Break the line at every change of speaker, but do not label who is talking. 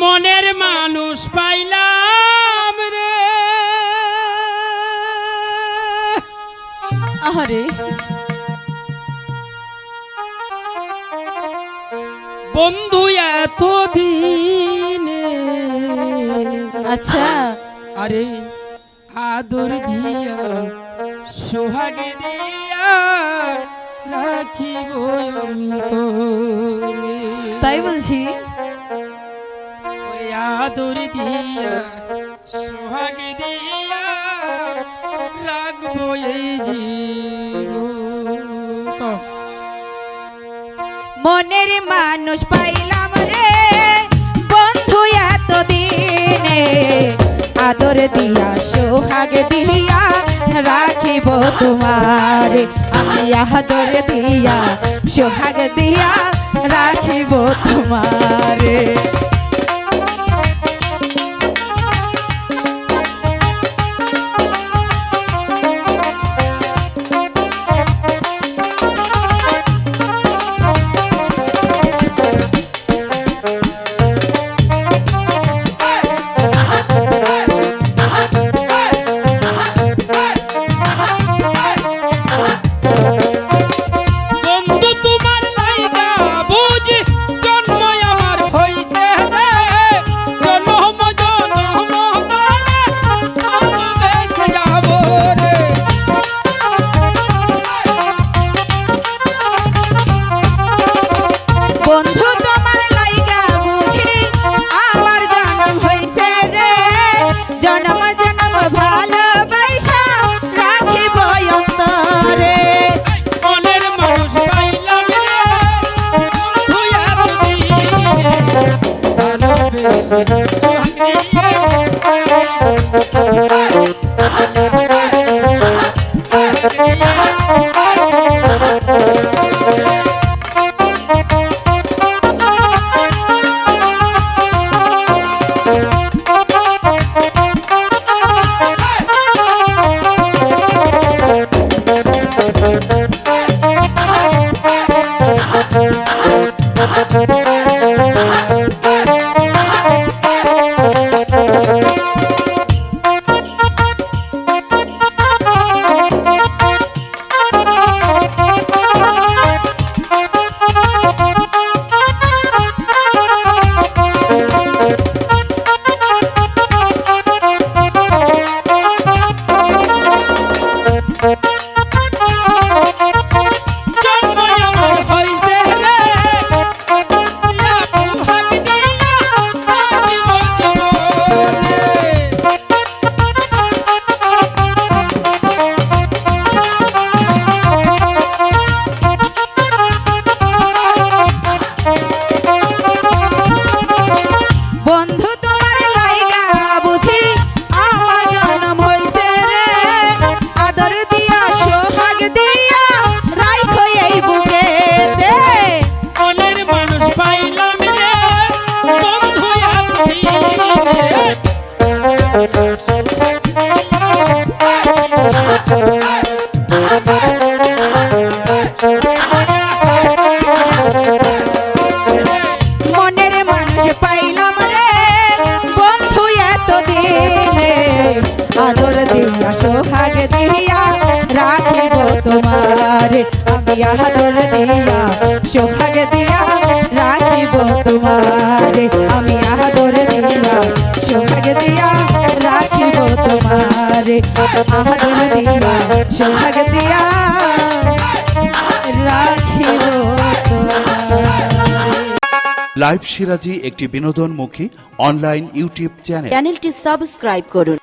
মনের মানুষ পাইলাম রে।
আহারে।
বন্ধু এত দিনে
আচ্ছা।
আরে আদর দিয়া সোহাগে দিয়া রাখিব
তাই বলছি
আদর দিয়া সোহাগে দিয়া রাখব এই
মনের মানুষ পাইলাম রে, বন্ধু এত দিনে আদর দিয়া, সোহাগ দিয়া রাখিব তোমার। আমি আদর দিয়া, সোহাগ দিয়া রাখিব তোমার।
ভালোবেসে
জন্ম
不停 দিয়া রাখিব
তোমার। আমি আদর দিয়া সোহাগ দিয়া রাখিব তোমার। আমি আদর দিয়া সোহাগ দিয়া রাখিব তোমার। আদর দিয়া সোহাগ দিয়া রাখিব
লাইভ সিরাজি একটি বিনোদনমুখী অনলাইন ইউটিউব চ্যানেল।
চ্যানেলটি সাবস্ক্রাইব করুন।